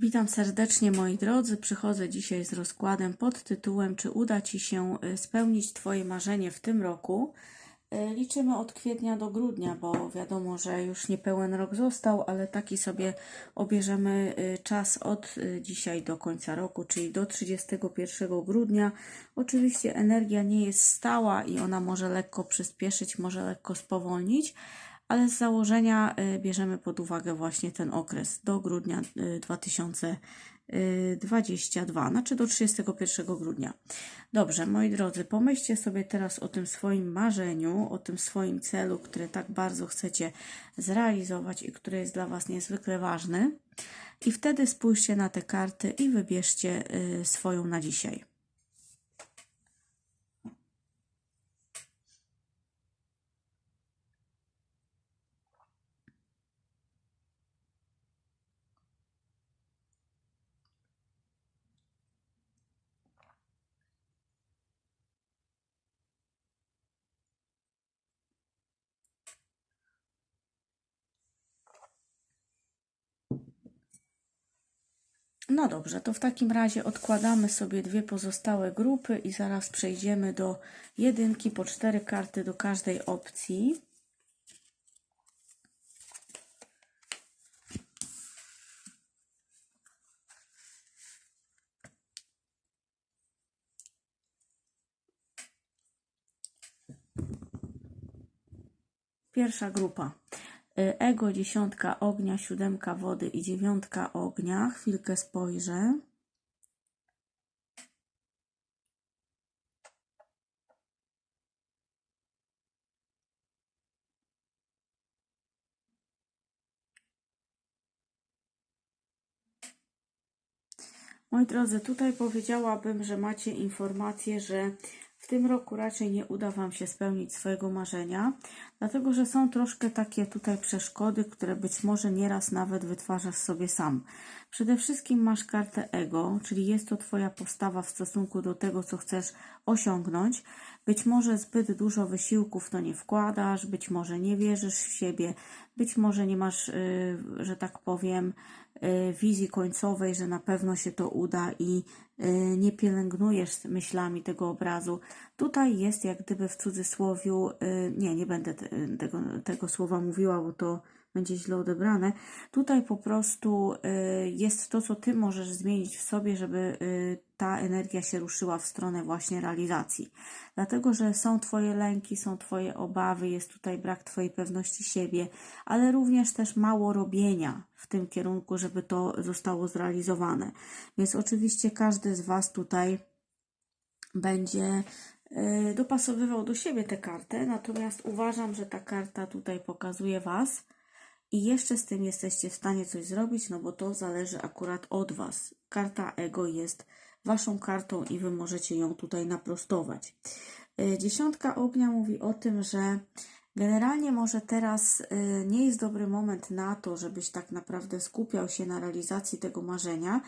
Witam serdecznie moi drodzy. Przychodzę dzisiaj z rozkładem pod tytułem Czy uda Ci się y, spełnić Twoje marzenie w tym roku? Y, Liczymy od kwietnia do grudnia, bo wiadomo, że już niepełen rok został, ale taki sobie obierzemy y, czas od dzisiaj do końca roku, czyli do 31 grudnia. Oczywiście energia nie jest stała i ona może lekko przyspieszyć, może lekko spowolnić ale z założenia y, bierzemy pod uwagę właśnie ten okres do grudnia y, 2022, znaczy do 31 grudnia. Dobrze, moi drodzy, pomyślcie sobie teraz o tym swoim marzeniu, o tym swoim celu, który tak bardzo chcecie zrealizować i który jest dla Was niezwykle ważny. I wtedy spójrzcie na te karty i wybierzcie y, swoją na dzisiaj. No dobrze, to w takim razie odkładamy sobie dwie pozostałe grupy i zaraz przejdziemy do jedynki po cztery karty do każdej opcji. Pierwsza grupa. Y, Ego, dziesiątka ognia, siódemka wody i dziewiątka ognia. Chwilkę spojrzę. Moi drodzy, tutaj powiedziałabym, że macie informację, że w tym roku raczej nie uda Wam się spełnić swojego marzenia, dlatego że są troszkę takie tutaj przeszkody, które być może nieraz nawet wytwarzasz sobie sam. Przede wszystkim masz kartę ego, czyli jest to Twoja postawa w stosunku do tego, co chcesz osiągnąć. Być może zbyt dużo wysiłków to nie wkładasz, być może nie wierzysz w siebie, być może nie masz, yy, że tak powiem, yy, wizji końcowej, że na pewno się to uda i yy, nie pielęgnujesz myślami tego obrazu. Tutaj jest jak gdyby w cudzysłowiu, nie, nie będę tego, tego słowa mówiła, bo to będzie źle odebrane. Tutaj po prostu y, jest to, co ty możesz zmienić w sobie, żeby y, ta energia się ruszyła w stronę właśnie realizacji. Dlatego, że są Twoje lęki, są Twoje obawy, jest tutaj brak Twojej pewności siebie, ale również też mało robienia w tym kierunku, żeby to zostało zrealizowane. Więc oczywiście każdy z Was tutaj będzie dopasowywał do siebie tę kartę, natomiast uważam, że ta karta tutaj pokazuje Was, i jeszcze z tym jesteście w stanie coś zrobić, no bo to zależy akurat od Was. Karta ego jest Waszą kartą i Wy możecie ją tutaj naprostować. Y, dziesiątka ognia mówi o tym, że generalnie może teraz y, nie jest dobry moment na to, żebyś tak naprawdę skupiał się na realizacji tego marzenia,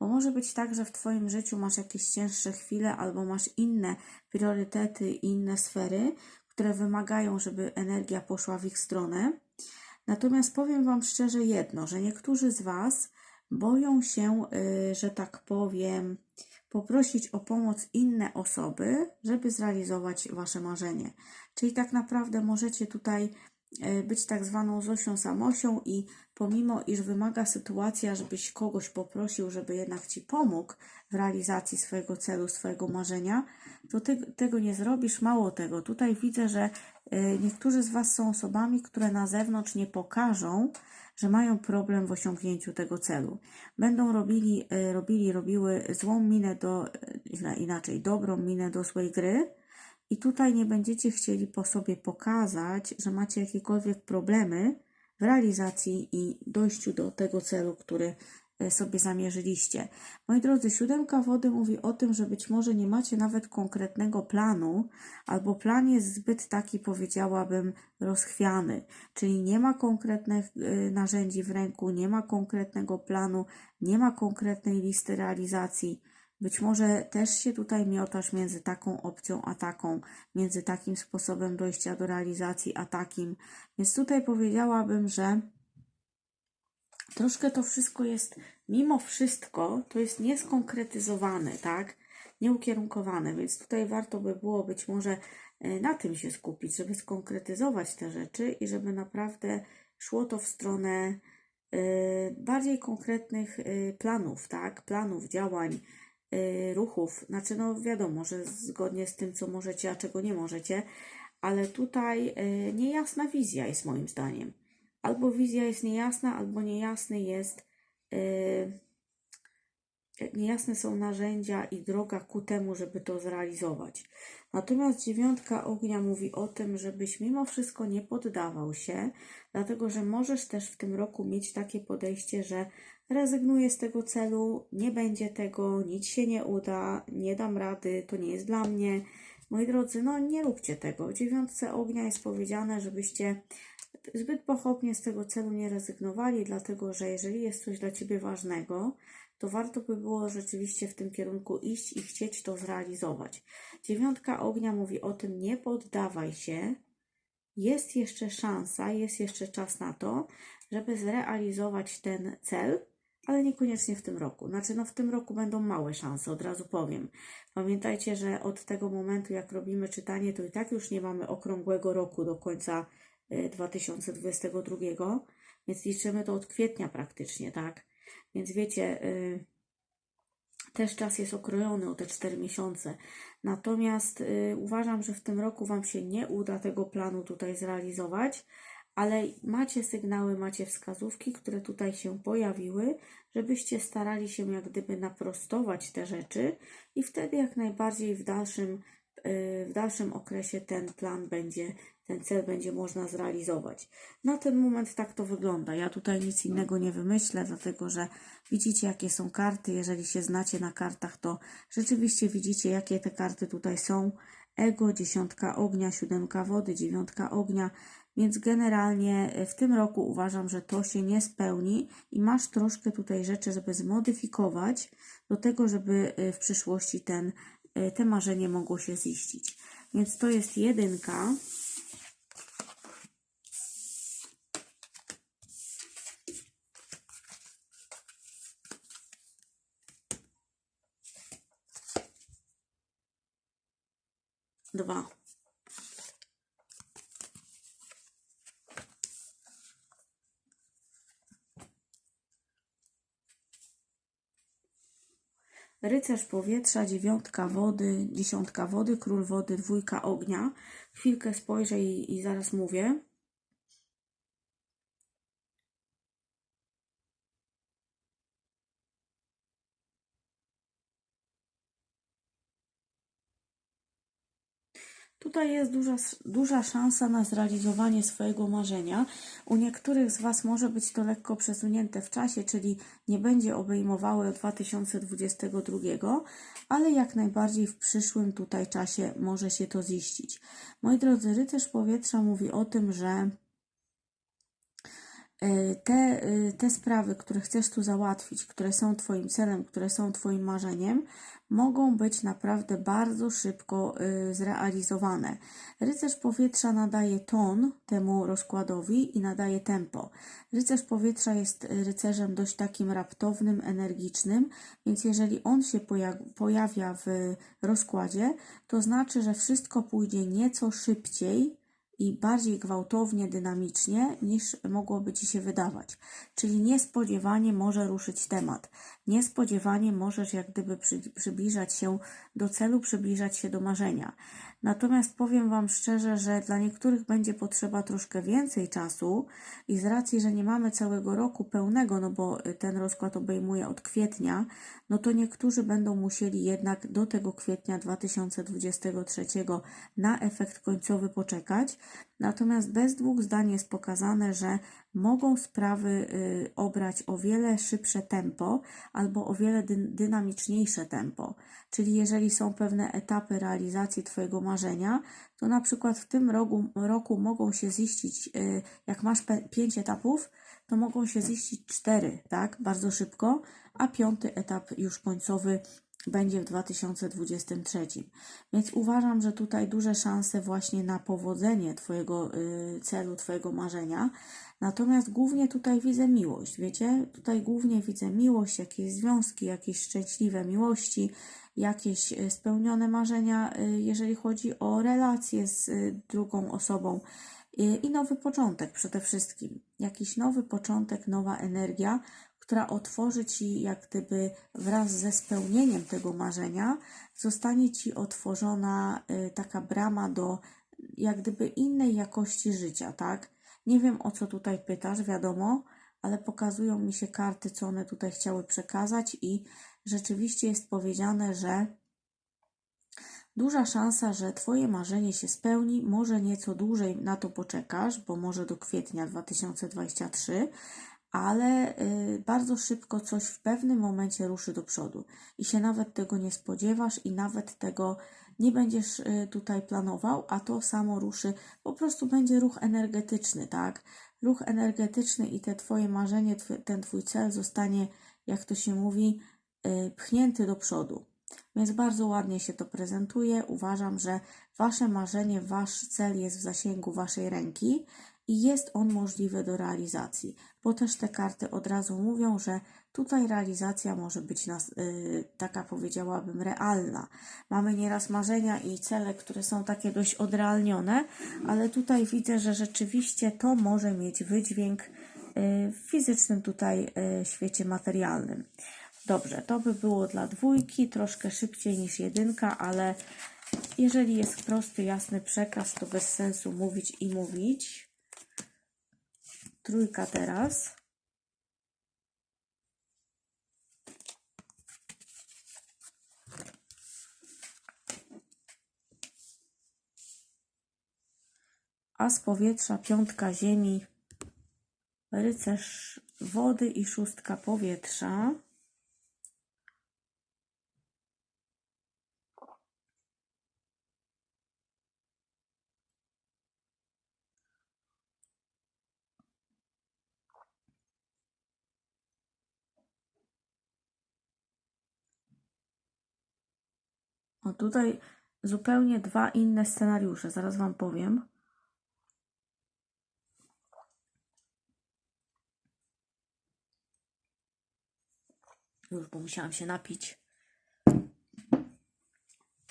bo może być tak, że w Twoim życiu masz jakieś cięższe chwile albo masz inne priorytety, inne sfery, które wymagają, żeby energia poszła w ich stronę. Natomiast powiem Wam szczerze jedno, że niektórzy z Was boją się, y, że tak powiem, poprosić o pomoc inne osoby, żeby zrealizować Wasze marzenie. Czyli tak naprawdę możecie tutaj być tak zwaną Zosią Samosią i pomimo, iż wymaga sytuacja, żebyś kogoś poprosił, żeby jednak Ci pomógł w realizacji swojego celu, swojego marzenia, to Ty tego nie zrobisz. Mało tego, tutaj widzę, że y, niektórzy z Was są osobami, które na zewnątrz nie pokażą, że mają problem w osiągnięciu tego celu. Będą robili, y, robili, robiły złą minę do, inaczej, dobrą minę do złej gry, i tutaj nie będziecie chcieli po sobie pokazać, że macie jakiekolwiek problemy, w realizacji i dojściu do tego celu, który e, sobie zamierzyliście. Moi drodzy, siódemka wody mówi o tym, że być może nie macie nawet konkretnego planu, albo plan jest zbyt taki, powiedziałabym, rozchwiany, czyli nie ma konkretnych e, narzędzi w ręku, nie ma konkretnego planu, nie ma konkretnej listy realizacji. Być może też się tutaj miotasz między taką opcją a taką, między takim sposobem dojścia do realizacji a takim. Więc tutaj powiedziałabym, że troszkę to wszystko jest, mimo wszystko, to jest nieskonkretyzowane, tak? Nieukierunkowane, więc tutaj warto by było być może e, na tym się skupić, żeby skonkretyzować te rzeczy i żeby naprawdę szło to w stronę e, bardziej konkretnych e, planów, tak? Planów, działań, ruchów. Znaczy, no wiadomo, że zgodnie z tym, co możecie, a czego nie możecie, ale tutaj niejasna wizja jest moim zdaniem albo wizja jest niejasna, albo niejasny jest, yy, niejasne są narzędzia i droga ku temu, żeby to zrealizować. Natomiast dziewiątka ognia mówi o tym, żebyś mimo wszystko nie poddawał się, dlatego że możesz też w tym roku mieć takie podejście, że rezygnuję z tego celu, nie będzie tego, nic się nie uda, nie dam rady, to nie jest dla mnie. Moi drodzy, no nie róbcie tego. W dziewiątce ognia jest powiedziane, żebyście zbyt pochopnie z tego celu nie rezygnowali, dlatego że jeżeli jest coś dla Ciebie ważnego, to warto by było rzeczywiście w tym kierunku iść i chcieć to zrealizować. Dziewiątka ognia mówi o tym, nie poddawaj się, jest jeszcze szansa, jest jeszcze czas na to, żeby zrealizować ten cel, ale niekoniecznie w tym roku. Znaczy, no w tym roku będą małe szanse, od razu powiem. Pamiętajcie, że od tego momentu, jak robimy czytanie, to i tak już nie mamy okrągłego roku do końca 2022, więc liczymy to od kwietnia praktycznie, tak? Więc wiecie, y, też czas jest okrojony o te 4 miesiące. Natomiast y, uważam, że w tym roku Wam się nie uda tego planu tutaj zrealizować, ale macie sygnały, macie wskazówki, które tutaj się pojawiły, żebyście starali się jak gdyby naprostować te rzeczy i wtedy jak najbardziej w dalszym, y, w dalszym okresie ten plan będzie ten cel będzie można zrealizować. Na ten moment tak to wygląda. Ja tutaj nic innego nie wymyślę, dlatego że widzicie, jakie są karty. Jeżeli się znacie na kartach, to rzeczywiście widzicie, jakie te karty tutaj są. Ego, dziesiątka ognia, siódemka wody, dziewiątka ognia. Więc generalnie w tym roku uważam, że to się nie spełni i masz troszkę tutaj rzeczy, żeby zmodyfikować do tego, żeby w przyszłości ten, te marzenie mogło się ziścić. Więc to jest jedynka. Dwa. Rycerz powietrza, dziewiątka wody, dziesiątka wody, król wody, dwójka ognia. Chwilkę spojrzę i, i zaraz mówię. Tutaj jest duża, duża szansa na zrealizowanie swojego marzenia. U niektórych z Was może być to lekko przesunięte w czasie, czyli nie będzie obejmowało 2022, ale jak najbardziej w przyszłym tutaj czasie może się to ziścić. Moi drodzy, rycerz powietrza mówi o tym, że te, e, te sprawy, które chcesz tu załatwić, które są Twoim celem, które są Twoim marzeniem, mogą być naprawdę bardzo szybko y, zrealizowane. Rycerz powietrza nadaje ton temu rozkładowi i nadaje tempo. Rycerz powietrza jest rycerzem dość takim raptownym, energicznym, więc jeżeli on się pojawia w rozkładzie, to znaczy, że wszystko pójdzie nieco szybciej i bardziej gwałtownie, dynamicznie niż mogłoby Ci się wydawać. Czyli niespodziewanie może ruszyć temat. Niespodziewanie możesz jak gdyby przy, przybliżać się do celu, przybliżać się do marzenia. Natomiast powiem Wam szczerze, że dla niektórych będzie potrzeba troszkę więcej czasu i z racji, że nie mamy całego roku pełnego, no bo ten rozkład obejmuje od kwietnia, no to niektórzy będą musieli jednak do tego kwietnia 2023 na efekt końcowy poczekać. Natomiast bez dwóch zdań jest pokazane, że mogą sprawy y, obrać o wiele szybsze tempo albo o wiele dynamiczniejsze tempo. Czyli jeżeli są pewne etapy realizacji Twojego marzenia, to na przykład w tym roku, roku mogą się ziścić, y, jak masz pięć etapów, to mogą się ziścić cztery, tak, bardzo szybko, a piąty etap już końcowy będzie w 2023. Więc uważam, że tutaj duże szanse właśnie na powodzenie Twojego y, celu, Twojego marzenia. Natomiast głównie tutaj widzę miłość, wiecie? Tutaj głównie widzę miłość, jakieś związki, jakieś szczęśliwe miłości, jakieś e, spełnione marzenia, e, jeżeli chodzi o relacje z drugą osobą. I nowy początek przede wszystkim. Jakiś nowy początek, nowa energia, która otworzy ci, jak gdyby wraz ze spełnieniem tego marzenia, zostanie ci otworzona taka brama do jak gdyby innej jakości życia, tak? Nie wiem o co tutaj pytasz, wiadomo, ale pokazują mi się karty, co one tutaj chciały przekazać, i rzeczywiście jest powiedziane, że duża szansa, że Twoje marzenie się spełni. Może nieco dłużej na to poczekasz, bo może do kwietnia 2023, ale y, bardzo szybko coś w pewnym momencie ruszy do przodu i się nawet tego nie spodziewasz i nawet tego nie będziesz y, tutaj planował, a to samo ruszy, po prostu będzie ruch energetyczny, tak? Ruch energetyczny i te Twoje marzenie, ten Twój cel zostanie, jak to się mówi, y, pchnięty do przodu. Więc bardzo ładnie się to prezentuje. Uważam, że Wasze marzenie, Wasz cel jest w zasięgu Waszej ręki i jest on możliwy do realizacji, bo też te karty od razu mówią, że tutaj realizacja może być nas, yy, taka powiedziałabym realna. Mamy nieraz marzenia i cele, które są takie dość odrealnione, ale tutaj widzę, że rzeczywiście to może mieć wydźwięk yy, w fizycznym tutaj yy, świecie materialnym. Dobrze, to by było dla dwójki, troszkę szybciej niż jedynka, ale jeżeli jest prosty, jasny przekaz, to bez sensu mówić i mówić. Trójka teraz. A z powietrza piątka ziemi, rycerz wody i szóstka powietrza. Tutaj zupełnie dwa inne scenariusze, zaraz Wam powiem. Już, bo musiałam się napić.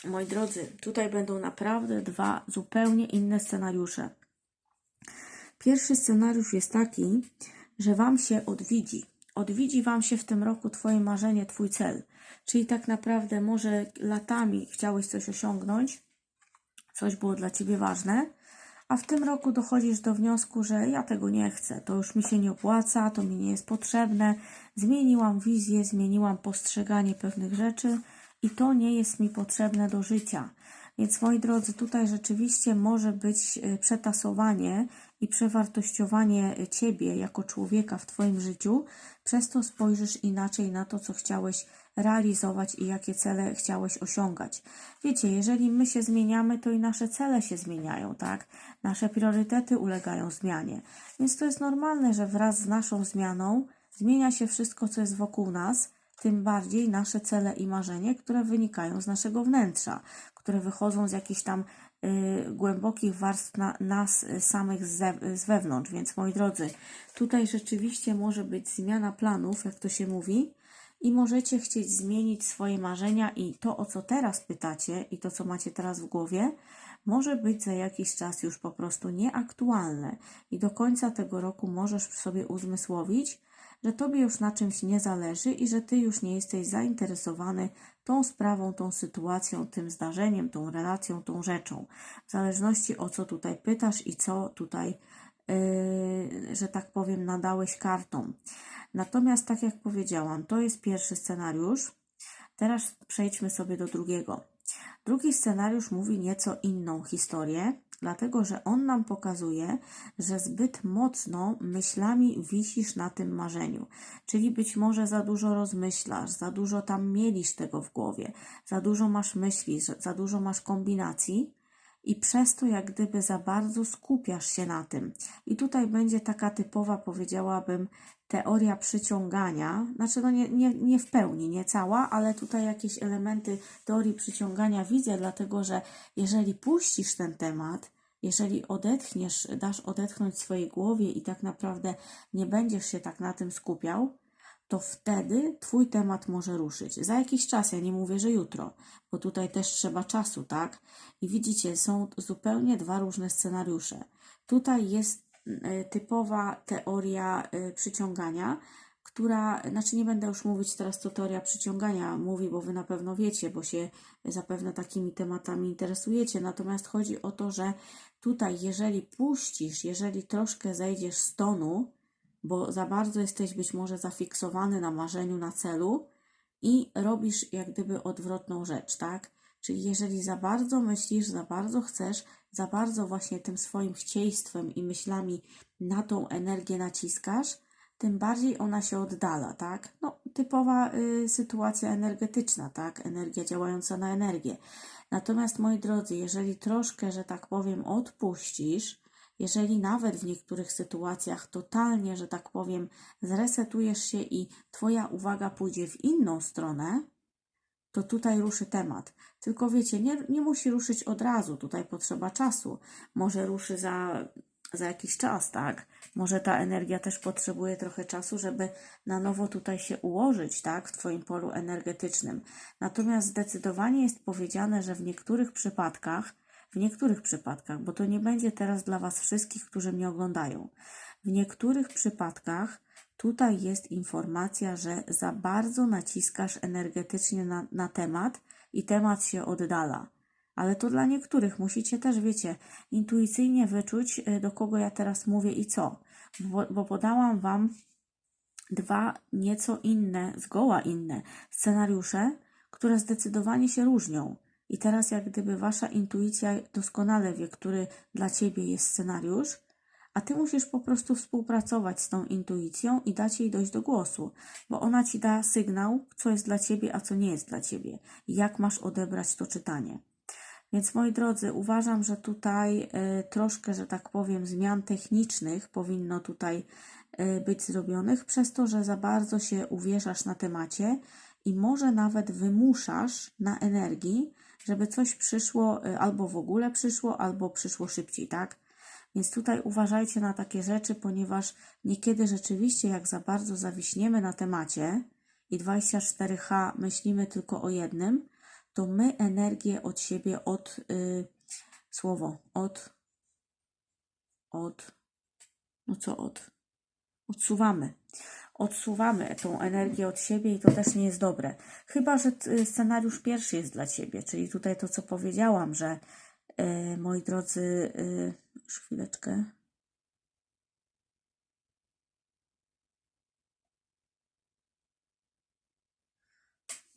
Moi drodzy, tutaj będą naprawdę dwa zupełnie inne scenariusze. Pierwszy scenariusz jest taki, że Wam się odwiedzi. Odwiedzi Wam się w tym roku Twoje marzenie, Twój cel. Czyli tak naprawdę może latami chciałeś coś osiągnąć, coś było dla Ciebie ważne, a w tym roku dochodzisz do wniosku, że ja tego nie chcę, to już mi się nie opłaca, to mi nie jest potrzebne, zmieniłam wizję, zmieniłam postrzeganie pewnych rzeczy i to nie jest mi potrzebne do życia. Więc moi drodzy, tutaj rzeczywiście może być e, przetasowanie i przewartościowanie Ciebie jako człowieka w Twoim życiu, przez to spojrzysz inaczej na to, co chciałeś realizować i jakie cele chciałeś osiągać. Wiecie, jeżeli my się zmieniamy, to i nasze cele się zmieniają, tak? Nasze priorytety ulegają zmianie. Więc to jest normalne, że wraz z naszą zmianą zmienia się wszystko, co jest wokół nas, tym bardziej nasze cele i marzenie, które wynikają z naszego wnętrza, które wychodzą z jakichś tam y, głębokich warstw na, nas samych z, z wewnątrz. Więc moi drodzy, tutaj rzeczywiście może być zmiana planów, jak to się mówi, i możecie chcieć zmienić swoje marzenia i to, o co teraz pytacie i to, co macie teraz w głowie, może być za jakiś czas już po prostu nieaktualne i do końca tego roku możesz sobie uzmysłowić, że tobie już na czymś nie zależy i że ty już nie jesteś zainteresowany tą sprawą, tą sytuacją, tym zdarzeniem, tą relacją, tą rzeczą. W zależności o co tutaj pytasz i co tutaj, yy, że tak powiem, nadałeś kartom. Natomiast, tak jak powiedziałam, to jest pierwszy scenariusz. Teraz przejdźmy sobie do drugiego. Drugi scenariusz mówi nieco inną historię, dlatego że on nam pokazuje, że zbyt mocno myślami wisisz na tym marzeniu. Czyli być może za dużo rozmyślasz, za dużo tam mielisz tego w głowie, za dużo masz myśli, za dużo masz kombinacji i przez to jak gdyby za bardzo skupiasz się na tym. I tutaj będzie taka typowa, powiedziałabym, teoria przyciągania, znaczy no nie, nie, nie w pełni, nie cała, ale tutaj jakieś elementy teorii przyciągania widzę, dlatego że jeżeli puścisz ten temat jeżeli odetchniesz, dasz odetchnąć swojej głowie i tak naprawdę nie będziesz się tak na tym skupiał, to wtedy Twój temat może ruszyć. Za jakiś czas, ja nie mówię, że jutro, bo tutaj też trzeba czasu, tak? I widzicie, są zupełnie dwa różne scenariusze. Tutaj jest e, typowa teoria e, przyciągania, która, znaczy nie będę już mówić teraz, co teoria przyciągania mówi, bo Wy na pewno wiecie, bo się zapewne takimi tematami interesujecie. Natomiast chodzi o to, że tutaj, jeżeli puścisz, jeżeli troszkę zejdziesz z tonu, bo za bardzo jesteś być może zafiksowany na marzeniu, na celu i robisz jak gdyby odwrotną rzecz, tak? Czyli jeżeli za bardzo myślisz, za bardzo chcesz, za bardzo właśnie tym swoim chcieństwem i myślami na tą energię naciskasz, tym bardziej ona się oddala, tak? No, typowa y, sytuacja energetyczna, tak? Energia działająca na energię. Natomiast, moi drodzy, jeżeli troszkę, że tak powiem, odpuścisz, jeżeli nawet w niektórych sytuacjach totalnie, że tak powiem, zresetujesz się i Twoja uwaga pójdzie w inną stronę, to tutaj ruszy temat. Tylko wiecie, nie, nie musi ruszyć od razu, tutaj potrzeba czasu. Może ruszy za, za jakiś czas, tak? Może ta energia też potrzebuje trochę czasu, żeby na nowo tutaj się ułożyć, tak? W Twoim polu energetycznym. Natomiast zdecydowanie jest powiedziane, że w niektórych przypadkach, w niektórych przypadkach, bo to nie będzie teraz dla Was wszystkich, którzy mnie oglądają, w niektórych przypadkach tutaj jest informacja, że za bardzo naciskasz energetycznie na, na temat i temat się oddala. Ale to dla niektórych musicie też, wiecie, intuicyjnie wyczuć, y, do kogo ja teraz mówię i co. Bo, bo podałam Wam dwa nieco inne, zgoła inne scenariusze, które zdecydowanie się różnią. I teraz, jak gdyby Wasza intuicja doskonale wie, który dla Ciebie jest scenariusz, a Ty musisz po prostu współpracować z tą intuicją i dać jej dojść do głosu, bo ona Ci da sygnał, co jest dla Ciebie, a co nie jest dla Ciebie, jak masz odebrać to czytanie. Więc moi drodzy, uważam, że tutaj y, troszkę, że tak powiem, zmian technicznych powinno tutaj y, być zrobionych, przez to, że za bardzo się uwierzasz na temacie i może nawet wymuszasz na energii, żeby coś przyszło, y, albo w ogóle przyszło, albo przyszło szybciej, tak? Więc tutaj uważajcie na takie rzeczy, ponieważ niekiedy rzeczywiście, jak za bardzo zawiśniemy na temacie i 24H myślimy tylko o jednym, to my energię od siebie, od y, słowo, od, od, no co od, odsuwamy. Odsuwamy tą energię od siebie i to też nie jest dobre. Chyba, że scenariusz pierwszy jest dla ciebie, czyli tutaj to, co powiedziałam, że y, moi drodzy, y, już chwileczkę.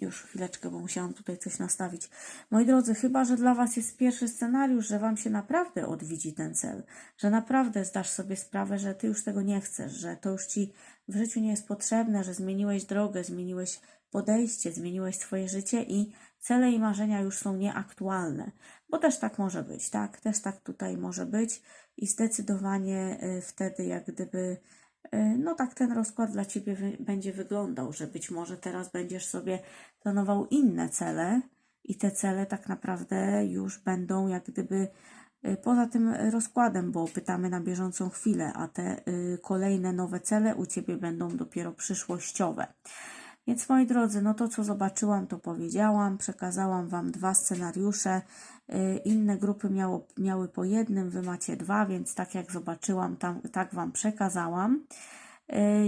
Już chwileczkę, bo musiałam tutaj coś nastawić. Moi drodzy, chyba, że dla Was jest pierwszy scenariusz, że Wam się naprawdę odwiedzi ten cel, że naprawdę zdasz sobie sprawę, że Ty już tego nie chcesz, że to już Ci w życiu nie jest potrzebne, że zmieniłeś drogę, zmieniłeś podejście, zmieniłeś swoje życie i cele i marzenia już są nieaktualne. Bo też tak może być, tak? Też tak tutaj może być i zdecydowanie y, wtedy, jak gdyby E, no tak ten rozkład dla Ciebie będzie wyglądał, że być może teraz będziesz sobie planował inne cele i te cele tak naprawdę już będą jak gdyby poza tym rozkładem, bo pytamy na bieżącą chwilę, a te e, kolejne nowe cele u Ciebie będą dopiero przyszłościowe. Więc moi drodzy, no to co zobaczyłam, to powiedziałam, przekazałam Wam dwa scenariusze. Inne grupy miało, miały po jednym, Wy macie dwa, więc tak jak zobaczyłam, tam, tak Wam przekazałam.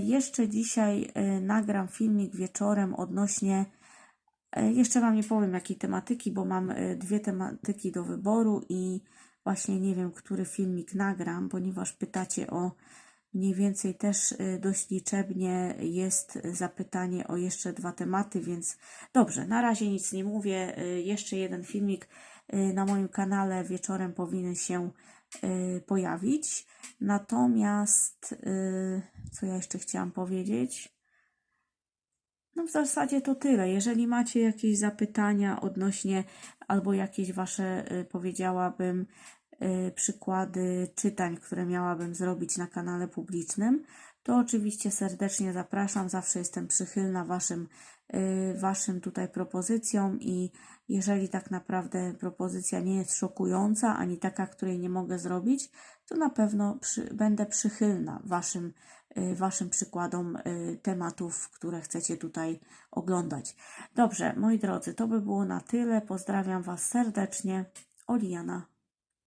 Jeszcze dzisiaj nagram filmik wieczorem odnośnie, jeszcze Wam nie powiem jakiej tematyki, bo mam dwie tematyki do wyboru i właśnie nie wiem, który filmik nagram, ponieważ pytacie o Mniej więcej też y, dość liczebnie jest zapytanie o jeszcze dwa tematy, więc dobrze, na razie nic nie mówię. Y, jeszcze jeden filmik y, na moim kanale wieczorem powinien się pojawić. Natomiast, co ja jeszcze chciałam powiedzieć? No w zasadzie to tyle. Jeżeli macie jakieś zapytania odnośnie albo jakieś wasze, powiedziałabym, Y, przykłady czytań, które miałabym zrobić na kanale publicznym, to oczywiście serdecznie zapraszam. Zawsze jestem przychylna Waszym, y, waszym tutaj propozycjom i jeżeli tak naprawdę propozycja nie jest szokująca, ani taka, której nie mogę zrobić, to na pewno przy, będę przychylna Waszym, y, waszym przykładom y, tematów, które chcecie tutaj oglądać. Dobrze, moi drodzy, to by było na tyle. Pozdrawiam Was serdecznie. Oliana.